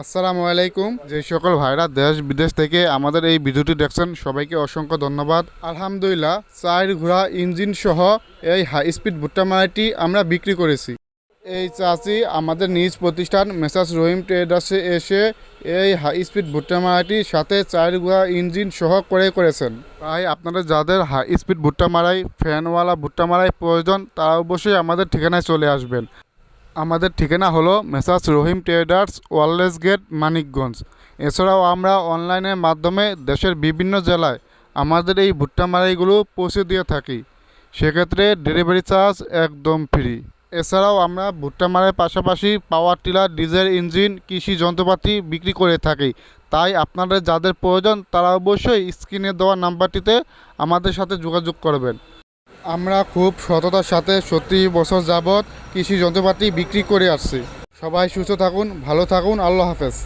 আসসালামু আলাইকুম। যে সকল ভাইরা দেশ বিদেশ থেকে আমাদের এই ভিডিওটি দেখছেন, সবাইকে অসংখ্য ধন্যবাদ। আলহামদুলিল্লাহ চার ঘোড়া ইঞ্জিন সহ এই হাই স্পিড ভুট্টা মারাইটি আমরা বিক্রি করেছি। এই চাষি আমাদের নিজ প্রতিষ্ঠান মেসাস রহিম ট্রেডার্সে এসে এই হাই স্পিড ভুট্টা মারাইটি সাথে চার ঘোড়া ইঞ্জিন সহ করে করেছেন। তাই আপনারা যাদের হাই স্পিড ভুট্টা মারাই ফ্যানওয়ালা ভুট্টা মারাই প্রয়োজন, তারা অবশ্যই আমাদের ঠিকানায় চলে আসবেন। আমাদের ঠিকানা হলো messrs Rahim traders, wireless gate, Manikganj. এছাড়াও আমরা অনলাইনের মাধ্যমে দেশের বিভিন্ন জেলায় আমাদের এই ভুট্টা মারাইগুলো পৌঁছে দিয়ে থাকি। সেক্ষেত্রে ডেলিভারি চার্জ একদম ফ্রি। এছাড়াও আমরা ভুট্টা মারার পাশাপাশি পাওয়ার টিলার, ডিজেল ইঞ্জিন, কৃষি যন্ত্রপাতি বিক্রি করে থাকি। তাই আপনাদের যাদের প্রয়োজন তারা অবশ্যই স্ক্রিনে দেওয়া নাম্বারটিতে আমাদের সাথে যোগাযোগ করবেন। আমরা খুব সততার সাথে সত্যি বছর যাবৎ কৃষি যন্ত্রপাতি বিক্রি করে আসছি। সবাই সুস্থ থাকুন, ভালো থাকুন, আল্লাহ হাফেজ।